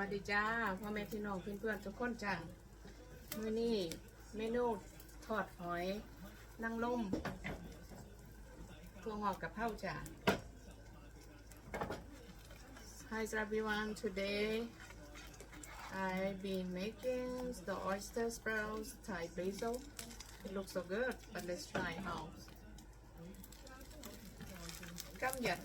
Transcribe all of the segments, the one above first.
วัสดีจ้าพ่อแม่พี่น้องเพื่อนๆทุกคนจ้ามื้อนี้เมนูทอดหอยนางรมตัวงอกกับเผาจ้า Hi everyone today I've been making the oyster sprouts Thai basil it looks so good but let's try how กำหยัด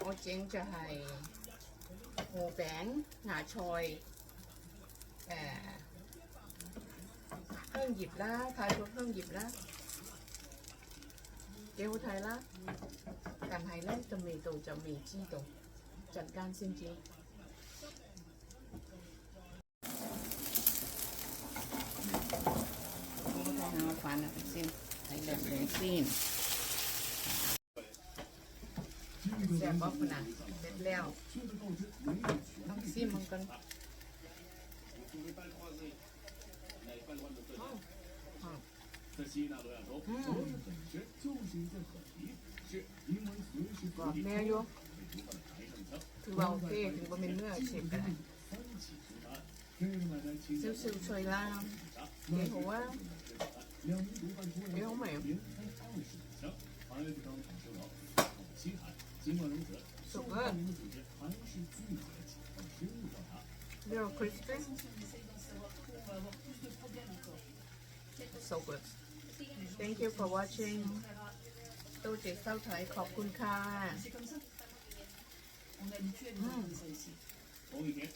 โอเจงจะให้ hồ bảng ngà trồi à, hơn dịp lá thái thuốc hơn dịp lá kêu thái lá cảm hay lấy tầm mì tù chậm mì chi tùจัดการสิ้นจีเอาฟันอ่ะสิ้นใส่เด็ดเลยสิ้นแซ่บบ๊อบนะเสร็จแล้ว ต้องซิมมันกัน อืมกรอบแม่อยู่ถือว่าโอเคถึงว่าเป็นเนื้อเชฟกันซิวซิวช่วยล่ามเดี๋ยวหัวเดี๋ยวไหมสุกเกินเดี๋ย วคริสปี้ so good thank you for watching ตู้เจ๊เศร้าถอยขอบคุณค่ะ On est